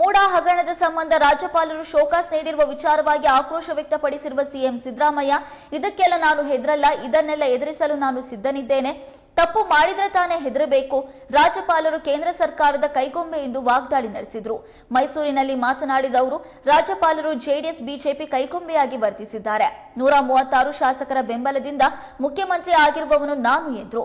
ಮೂಡಾ ಹಗರಣದ ಸಂಬಂಧ ರಾಜ್ಯಪಾಲರು ಶೋಕಾಸ್ ನೀಡಿರುವ ವಿಚಾರವಾಗಿ ಆಕ್ರೋಶ ವ್ಯಕ್ತಪಡಿಸಿರುವ ಸಿಎಂ ಸಿದ್ದರಾಮಯ್ಯ, ಇದಕ್ಕೆಲ್ಲ ನಾನು ಹೆದರಲ್ಲ, ಇದನ್ನೆಲ್ಲ ಎದುರಿಸಲು ನಾನು ಸಿದ್ಧನಿದ್ದೇನೆ. ತಪ್ಪು ಮಾಡಿದ್ರೆ ತಾನೇ ಹೆದರಬೇಕು ರಾಜ್ಯಪಾಲರು ಕೇಂದ್ರ ಸರ್ಕಾರದ ಕೈಗೊಂಬೆ ಎಂದು ವಾಗ್ದಾಳಿ ನಡೆಸಿದ್ರು. ಮೈಸೂರಿನಲ್ಲಿ ಮಾತನಾಡಿದ ಅವರು, ರಾಜ್ಯಪಾಲರು ಜೆಡಿಎಸ್, ಬಿಜೆಪಿ ಕೈಗೊಂಬೆಯಾಗಿ ವರ್ತಿಸಿದ್ದಾರೆ. ನೂರ ಮೂವತ್ತಾರು ಶಾಸಕರ ಬೆಂಬಲದಿಂದ ಮುಖ್ಯಮಂತ್ರಿ ಆಗಿರುವವನು ನಾನು ಎಂದ್ರು.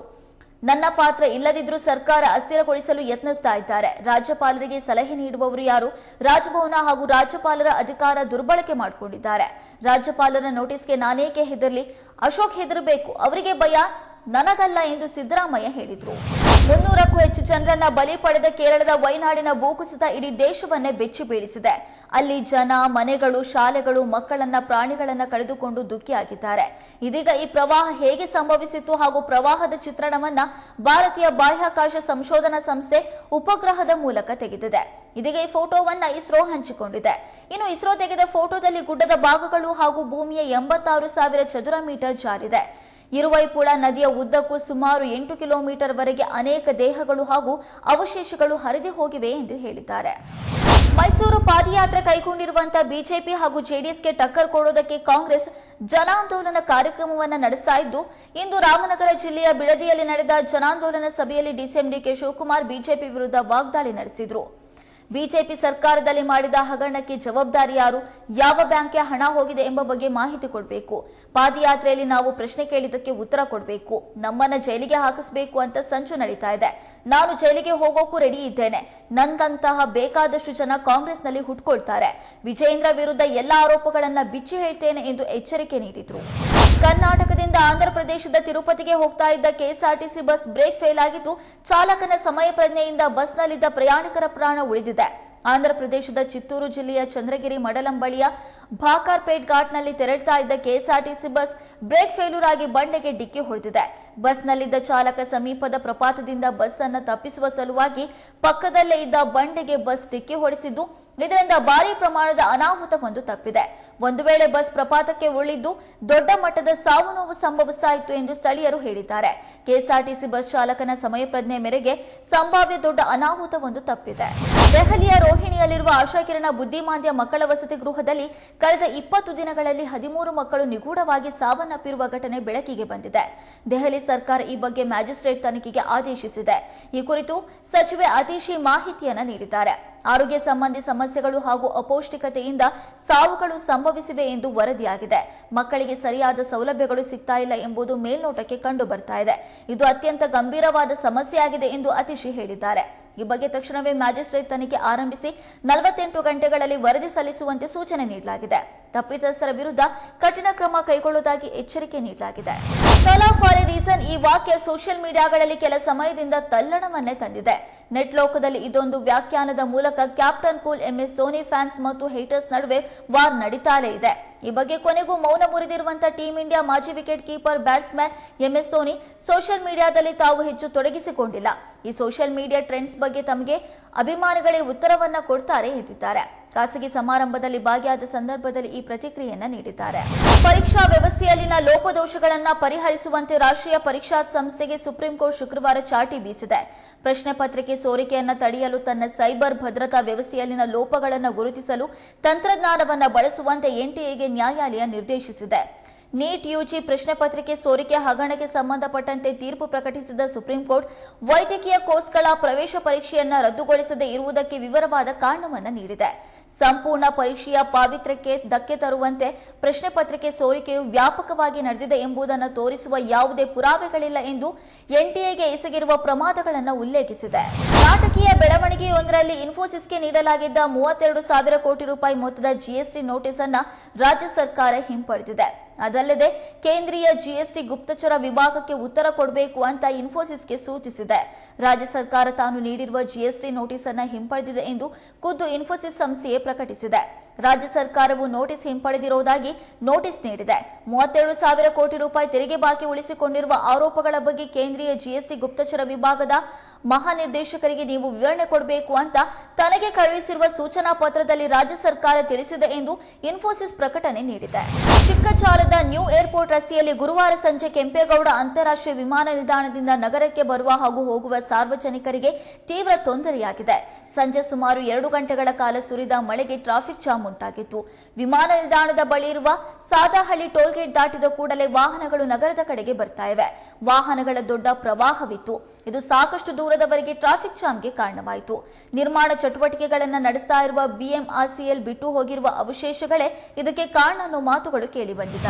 ನನ್ನ ಪಾತ್ರ ಇಲ್ಲದಿದ್ರೂ ಸರ್ಕಾರ ಅಸ್ಥಿರಗೊಳಿಸಲು ಯತ್ನಿಸ್ತಾ ಇದ್ದಾರೆ. ರಾಜ್ಯಪಾಲರಿಗೆ ಸಲಹೆ ನೀಡುವವರು ಯಾರು? ರಾಜಭವನ ಹಾಗೂ ರಾಜ್ಯಪಾಲರ ಅಧಿಕಾರ ದುರ್ಬಳಕೆ ಮಾಡಿಕೊಂಡಿದ್ದಾರೆ. ರಾಜ್ಯಪಾಲರ ನೋಟಿಸ್ಗೆ ನಾನೇಕೆ ಹೆದರ್ಲಿ? ಅಶೋಕ್ ಹೆದರಬೇಕು, ಅವರಿಗೆ ಭಯ, ನನಗಲ್ಲ ಎಂದು ಸಿದ್ದರಾಮಯ್ಯ ಹೇಳಿದರು. ಮುನ್ನೂರಕ್ಕೂ ಹೆಚ್ಚು ಜನರನ್ನ ಬಲಿ ಪಡೆದ ಕೇರಳದ ವೈನಾಡಿನ ಭೂಕುಸಿತ ಇಡೀ ದೇಶವನ್ನೇ ಬೆಚ್ಚಿ ಬೀಳಿಸಿದೆ. ಅಲ್ಲಿ ಜನ, ಮನೆಗಳು, ಶಾಲೆಗಳು, ಮಕ್ಕಳನ್ನ, ಪ್ರಾಣಿಗಳನ್ನ ಕಳೆದುಕೊಂಡು ದುಃಖಿಯಾಗಿದ್ದಾರೆ. ಇದೀಗ ಈ ಪ್ರವಾಹ ಹೇಗೆ ಸಂಭವಿಸಿತು ಹಾಗೂ ಪ್ರವಾಹದ ಚಿತ್ರಣವನ್ನ ಭಾರತೀಯ ಬಾಹ್ಯಾಕಾಶ ಸಂಶೋಧನಾ ಸಂಸ್ಥೆ ಉಪಗ್ರಹದ ಮೂಲಕ ತೆಗೆದಿದೆ. ಇದೀಗ ಈ ಫೋಟೋವನ್ನ ಇಸ್ರೋ ಹಂಚಿಕೊಂಡಿದೆ. ಇನ್ನು ಇಸ್ರೋ ತೆಗೆದ ಫೋಟೋದಲ್ಲಿ ಗುಡ್ಡದ ಭಾಗಗಳು ಹಾಗೂ ಭೂಮಿಯ ಎಂಬತ್ತಾರು ಸಾವಿರ ಚದುರ ಮೀಟರ್ ಜಾರಿದೆ. ಇರುವೈಪುಳ ನದಿಯ ಉದ್ದಕ್ಕೂ ಸುಮಾರು ಎಂಟು ಕಿಲೋಮೀಟರ್ ವರೆಗೆ ಅನೇಕ ದೇಹಗಳು ಹಾಗೂ ಅವಶೇಷಗಳು ಹರಿದು ಹೋಗಿವೆ ಎಂದು ಹೇಳಿದ್ದಾರೆ. ಮೈಸೂರು ಪಾದಯಾತ್ರೆ ಕೈಗೊಂಡಿರುವಂತಹ ಬಿಜೆಪಿ ಹಾಗೂ ಜೆಡಿಎಸ್ಗೆ ಟಕ್ಕರ್ ಕೊಡೋದಕ್ಕೆ ಕಾಂಗ್ರೆಸ್ ಜನಾಂದೋಲನ ಕಾರ್ಯಕ್ರಮವನ್ನು ನಡೆಸ್ತಾ ಇದ್ದು, ಇಂದು ರಾಮನಗರ ಜಿಲ್ಲೆಯ ಬಿಡದಿಯಲ್ಲಿ ನಡೆದ ಜನಾಂದೋಲನ ಸಭೆಯಲ್ಲಿ ಡಿಸಿಎಂ ಡಿಕೆ ಶಿವಕುಮಾರ್ ಬಿಜೆಪಿ ವಿರುದ್ಧ ವಾಗ್ದಾಳಿ ನಡೆಸಿದರು. ಬಿಜೆಪಿ ಸರ್ಕಾರದಲ್ಲಿ ಮಾಡಿದ ಹಗರಣಕ್ಕೆ ಜವಾಬ್ದಾರಿ ಯಾರು? ಯಾವ ಬ್ಯಾಂಕ್ಗೆ ಹಣ ಹೋಗಿದೆ ಎಂಬ ಬಗ್ಗೆ ಮಾಹಿತಿ ಕೊಡಬೇಕು. ಪಾದಯಾತ್ರೆಯಲ್ಲಿ ನಾವು ಪ್ರಶ್ನೆ ಕೇಳಿದ್ದಕ್ಕೆ ಉತ್ತರ ಕೊಡಬೇಕು. ನಮ್ಮನ್ನ ಜೈಲಿಗೆ ಹಾಕಿಸಬೇಕು ಅಂತ ಸಂಚು ನಡೀತಾ ಇದೆ. ನಾನು ಜೈಲಿಗೆ ಹೋಗೋಕ್ಕೂ ರೆಡಿ ಇದ್ದೇನೆ. ನಂದಂತಹ ಬೇಕಾದಷ್ಟು ಜನ ಕಾಂಗ್ರೆಸ್ನಲ್ಲಿ ಹುಟ್ಕೊಳ್ತಾರೆ. ವಿಜಯೇಂದ್ರ ವಿರುದ್ಧ ಎಲ್ಲ ಆರೋಪಗಳನ್ನ ಬಿಚ್ಚಿ ಹೇಳ್ತೇನೆ ಎಂದು ಎಚ್ಚರಿಕೆ ನೀಡಿದ್ರು. ಕರ್ನಾಟಕದಿಂದ ಆಂಧ್ರಪ್ರದೇಶದ ತಿರುಪತಿಗೆ ಹೋಗ್ತಾ ಇದ್ದ ಕೆಎಸ್ಆರ್ಟಿಸಿ ಬಸ್ ಬ್ರೇಕ್ ಫೇಲ್ ಆಗಿದ್ದು ಚಾಲಕನ ಸಮಯ ಪ್ರಜ್ಞೆಯಿಂದ ಬಸ್ನಲ್ಲಿದ್ದ ಪ್ರಯಾಣಿಕರ ಪ್ರಾಣ ಉಳಿದಿದೆ. ಆಂಧ್ರಪ್ರದೇಶದ ಚಿತ್ತೂರು ಜಿಲ್ಲೆಯ ಚಂದ್ರಗಿರಿ ಮಡಲಂಬಳಿಯ ಭಾಕಾರ್ಪೇಟ್ ಘಾಟ್ನಲ್ಲಿ ತೆರಳುತ್ತಾ ಇದ್ದ ಕೆಎಸ್ಆರ್ಟಿಸಿ ಬಸ್ ಬ್ರೇಕ್ ಫೇಲ್ಯೂರ್ ಆಗಿ ಬಂಡೆಗೆ ಡಿಕ್ಕಿ ಹೊಡೆದಿದೆ. ಬಸ್ನಲ್ಲಿದ್ದ ಚಾಲಕ ಸಮೀಪದ ಪ್ರಪಾತದಿಂದ ಬಸ್ ಅನ್ನು ತಪ್ಪಿಸುವ ಸಲುವಾಗಿ ಪಕ್ಕದಲ್ಲೇ ಇದ್ದ ಬಂಡೆಗೆ ಬಸ್ ಡಿಕ್ಕಿ ಹೊಡೆಸಿದ್ದು, ಇದರಿಂದ ಭಾರಿ ಪ್ರಮಾಣದ ಅನಾಹುತವೊಂದು ತಪ್ಪಿದೆ. ಒಂದು ವೇಳೆ ಬಸ್ ಪ್ರಪಾತಕ್ಕೆ ಉರುಳಿದ್ದು ದೊಡ್ಡ ಮಟ್ಟದ ಸಾವು ನೋವು ಸಂಭವಿಸ್ತಾ ಇತ್ತು ಎಂದು ಸ್ಥಳೀಯರು ಹೇಳಿದ್ದಾರೆ. ಕೆಎಸ್ಆರ್ಟಿಸಿ ಬಸ್ ಚಾಲಕನ ಸಮಯ ಪ್ರಜ್ಞೆ ಮೇರೆಗೆ ಸಂಭಾವ್ಯ ದೊಡ್ಡ ಅನಾಹುತವೊಂದು ತಪ್ಪಿದೆ. ದೆಹಲಿಯ ರೋಹಿಣಿಯಲ್ಲಿರುವ ಆಶಾಕಿರಣ ಬುದ್ಧಿಮಾಂದ್ಯ ಮಕ್ಕಳ ವಸತಿ ಗೃಹದಲ್ಲಿ ಕಳೆದ ಇಪ್ಪತ್ತು ದಿನಗಳಲ್ಲಿ ಹದಿಮೂರು ಮಕ್ಕಳು ನಿಗೂಢವಾಗಿ ಸಾವನ್ನಪ್ಪಿರುವ ಘಟನೆ ಬೆಳಕಿಗೆ ಬಂದಿದೆ. ದೆಹಲಿ ಸರ್ಕಾರ ಈ ಬಗ್ಗೆ ಮ್ಯಾಜಿಸ್ಟ್ರೇಟ್ ತನಿಖೆಗೆ ಆದೇಶಿಸಿದೆ. ಈ ಕುರಿತು ಸಚಿವೆ ಅತೀಶಿ ಮಾಹಿತಿಯನ್ನು ನೀಡಿದ್ದಾರೆ. ಆರೋಗ್ಯ ಸಂಬಂಧಿ ಸಮಸ್ಯೆಗಳು ಹಾಗೂ ಅಪೌಷ್ಟಿಕತೆಯಿಂದ ಸಾವುಗಳು ಸಂಭವಿಸಿವೆ ಎಂದು ವರದಿಯಾಗಿದೆ. ಮಕ್ಕಳಿಗೆ ಸರಿಯಾದ ಸೌಲಭ್ಯಗಳು ಸಿಗ್ತಾ ಇಲ್ಲ ಎಂಬುದು ಮೇಲ್ನೋಟಕ್ಕೆ ಕಂಡು ಬರ್ತಾ ಇದೆ. ಇದು ಅತ್ಯಂತ ಗಂಭೀರವಾದ ಸಮಸ್ಯೆಯಾಗಿದೆ ಎಂದು ಅತಿಶಿ ಹೇಳಿದ್ದಾರೆ. ಈ ಬಗ್ಗೆ ತಕ್ಷಣವೇ ಮ್ಯಾಜಿಸ್ಟ್ರೇಟ್ ತನಿಖೆ ಆರಂಭಿಸಿ ನಲವತ್ತೆಂಟು ಗಂಟೆಗಳಲ್ಲಿ ವರದಿ ಸಲ್ಲಿಸುವಂತೆ ಸೂಚನೆ ನೀಡಲಾಗಿದೆ. ತಪ್ಪಿತಸ್ಥರ ವಿರುದ್ಧ ಕಠಿಣ ಕ್ರಮ ಕೈಗೊಳ್ಳುವುದಾಗಿ ಎಚ್ಚರಿಕೆ ನೀಡಲಾಗಿದೆ. ಫಾರ್ ಎ ರೀಸನ್ ಈ ವಾಕ್ಯ ಸೋಷಿಯಲ್ ಮೀಡಿಯಾಗಳಲ್ಲಿ ಕೆಲ ಸಮಯದಿಂದ ತಲ್ಲಣವನ್ನೇ ತಂದಿದೆ. ನೆಟ್ ಲೋಕದಲ್ಲಿ ಇದೊಂದು ವ್ಯಾಖ್ಯಾನದ ಮೂಲಕ captain cool MS Dhoni fans ಮತ್ತು ಹೇಟರ್ಸ್ ನಡುವೆ ವಾರ್ ನಡೀತಾಲೇ ಇದೆ. ಈ ಬಗ್ಗೆ ಕೊನೆಗೂ ಮೌನ ಮುರಿದಿರುವಂತಹ ಟೀಂ ಇಂಡಿಯಾ ಮಾಜಿ wicket keeper batsman MS Dhoni social ಮೀಡಿಯಾದಲ್ಲಿ ತಾವು ಹೆಚ್ಚು ತೊಡಗಿಸಿಕೊಂಡಿಲ್ಲ. ಈ ಸೋಷಿಯಲ್ ಮೀಡಿಯಾ ಟ್ರೆಂಡ್ಸ್ ಬಗ್ಗೆ ತಮಗೆ ಅಭಿಮಾನಿಗಳೇ ಉತ್ತರವನ್ನ ಕೊಡ್ತಾರೆ ಎಂದಿದ್ದಾರೆ. ಖಾಸಗಿ ಸಮಾರಂಭದಲ್ಲಿ ಭಾಗಿಯಾದ ಸಂದರ್ಭದಲ್ಲಿ ಈ ಪ್ರತಿಕ್ರಿಯೆಯನ್ನು ನೀಡಿದ್ದಾರೆ. ಪರೀಕ್ಷಾ ವ್ಯವಸ್ಥೆಯಲ್ಲಿನ ಲೋಪದೋಷಗಳನ್ನು ಪರಿಹರಿಸುವಂತೆ ರಾಷ್ಟ್ರೀಯ ಪರೀಕ್ಷಾ ಸಂಸ್ಥೆಗೆ ಸುಪ್ರೀಂ ಕೋರ್ಟ್ ಶುಕ್ರವಾರ ಚಾಟಿ ಬೀಸಿದೆ. ಪ್ರಶ್ನೆ ಪತ್ರಿಕೆ ಸೋರಿಕೆಯನ್ನು ತಡೆಯಲು ತನ್ನ ಸೈಬರ್ ಭದ್ರತಾ ವ್ಯವಸ್ಥೆಯಲ್ಲಿನ ಲೋಪಗಳನ್ನು ಗುರುತಿಸಲು ತಂತ್ರಜ್ಞಾನವನ್ನು ಬಳಸುವಂತೆ ಎನ್ಟಿಎಗೆ ನ್ಯಾಯಾಲಯ ನಿರ್ದೇಶಿಸಿದೆ. ನೀಟ್ ಯುಜಿ ಪ್ರಶ್ನೆ ಪತ್ರಿಕೆ ಸೋರಿಕೆ ಹಗರಣಕ್ಕೆ ಸಂಬಂಧಪಟ್ಟಂತೆ ತೀರ್ಪು ಪ್ರಕಟಿಸಿದ ಸುಪ್ರೀಂ ಕೋರ್ಟ್ ವೈದ್ಯಕೀಯ ಕೋರ್ಸ್ಗಳ ಪ್ರವೇಶ ಪರೀಕ್ಷೆಯನ್ನು ರದ್ದುಗೊಳಿಸದೇ ಇರುವುದಕ್ಕೆ ವಿವರವಾದ ಕಾರಣವನ್ನು ನೀಡಿದೆ. ಸಂಪೂರ್ಣ ಪರೀಕ್ಷೆಯ ಪಾವಿತ್ರ್ಯಕ್ಕೆ ಧಕ್ಕೆ ತರುವಂತೆ ಪ್ರಶ್ನೆ ಪತ್ರಿಕೆ ಸೋರಿಕೆಯು ವ್ಯಾಪಕವಾಗಿ ನಡೆದಿದೆ ಎಂಬುದನ್ನು ತೋರಿಸುವ ಯಾವುದೇ ಪುರಾವೆಗಳಿಲ್ಲ ಎಂದು ಎನ್ಟಿಎಗೆ ಎಸಗಿರುವ ಪ್ರಮಾದಗಳನ್ನು ಉಲ್ಲೇಖಿಸಿದೆ. ನಾಟಕೀಯ ಬೆಳವಣಿಗೆಯೊಂದರಲ್ಲಿ ಇನ್ಫೋಸಿಸ್ಗೆ ನೀಡಲಾಗಿದ್ದ ಮೂವತ್ತೆರಡು ಸಾವಿರ ಕೋಟಿ ರೂಪಾಯಿ ಮೊತ್ತದ ಜಿಎಸ್ಟಿ ನೋಟಿಸ್ ಅನ್ನು ರಾಜ್ಯ ಸರ್ಕಾರ ಹಿಂಪಡೆದಿದೆ. ಅದಲ್ಲದೆ ಕೇಂದ್ರೀಯ ಜಿಎಸ್ಟಿ ಗುಪ್ತಚರ ವಿಭಾಗಕ್ಕೆ ಉತ್ತರ ಕೊಡಬೇಕು ಅಂತ ಇನ್ಫೋಸಿಸ್ಗೆ ಸೂಚಿಸಿದೆ. ರಾಜ್ಯ ಸರ್ಕಾರ ತಾನು ನೀಡಿರುವ ಜಿಎಸ್ಟಿ ನೋಟಿಸ್ ಅನ್ನು ಹಿಂಪಡೆದಿದೆ ಎಂದು ಖುದ್ದು ಇನ್ಫೋಸಿಸ್ ಸಂಸ್ಥೆಯೇ ಪ್ರಕಟಿಸಿದೆ. ರಾಜ್ಯ ಸರ್ಕಾರವು ನೋಟಿಸ್ ಹಿಂಪಡೆದಿರುವುದಾಗಿ ನೋಟಿಸ್ ನೀಡಿದೆ. ಮೂವತ್ತೆರಡು ಸಾವಿರ ಕೋಟಿ ರೂಪಾಯಿ ತೆರಿಗೆ ಬಾಕಿ ಉಳಿಸಿಕೊಂಡಿರುವ ಆರೋಪಗಳ ಬಗ್ಗೆ ಕೇಂದ್ರೀಯ ಜಿಎಸ್ಟಿ ಗುಪ್ತಚರ ವಿಭಾಗದ ಮಹಾನಿರ್ದೇಶಕರಿಗೆ ನೀವು ವಿವರಣೆ ಕೊಡಬೇಕು ಅಂತ ತನಗೆ ಕಳುಹಿಸಿರುವ ಸೂಚನಾ ಪತ್ರದಲ್ಲಿ ರಾಜ್ಯ ಸರ್ಕಾರ ತಿಳಿಸಿದೆ ಎಂದು ಇನ್ಫೋಸಿಸ್ ಪ್ರಕಟಣೆ ನೀಡಿದೆ. ಚಿಕ್ಕ ಚಾಲಕ ನ್ಯೂ ಏರ್ಪೋರ್ಟ್ ರಸ್ತೆಯಲ್ಲಿ ಗುರುವಾರ ಸಂಜೆ ಕೆಂಪೇಗೌಡ ಅಂತಾರಾಷ್ಟ್ರೀಯ ವಿಮಾನ ನಿಲ್ದಾಣದಿಂದ ನಗರಕ್ಕೆ ಬರುವ ಹಾಗೂ ಹೋಗುವ ಸಾರ್ವಜನಿಕರಿಗೆ ತೀವ್ರ ತೊಂದರೆಯಾಗಿದೆ. ಸಂಜೆ ಸುಮಾರು ಎರಡು ಗಂಟೆಗಳ ಕಾಲ ಸುರಿದ ಮಳೆಗೆ ಟ್ರಾಫಿಕ್ ಜಾಮ್ ಉಂಟಾಗಿತ್ತು. ವಿಮಾನ ನಿಲ್ದಾಣದ ಬಳಿ ಇರುವ ಸಾದಾಹಳ್ಳಿ ಟೋಲ್ಗೇಟ್ ದಾಟಿದ ಕೂಡಲೇ ವಾಹನಗಳು ನಗರದ ಕಡೆಗೆ ಬರ್ತಾ ಇವೆ. ವಾಹನಗಳ ದೊಡ್ಡ ಪ್ರವಾಹವಿತ್ತು. ಇದು ಸಾಕಷ್ಟು ದೂರದವರೆಗೆ ಟ್ರಾಫಿಕ್ ಜಾಮ್ಗೆ ಕಾರಣವಾಯಿತು. ನಿರ್ಮಾಣ ಚಟುವಟಿಕೆಗಳನ್ನು ನಡೆಸ್ತಾ ಇರುವ ಬಿಎಂಆರ್ಸಿಎಲ್ ಬಿಟ್ಟು ಹೋಗಿರುವ ಅವಶೇಷಗಳೇ ಇದಕ್ಕೆ ಕಾರಣ ಅನ್ನೋ ಮಾತುಗಳು ಕೇಳಿ ಬಂದಿದ್ದಾವೆ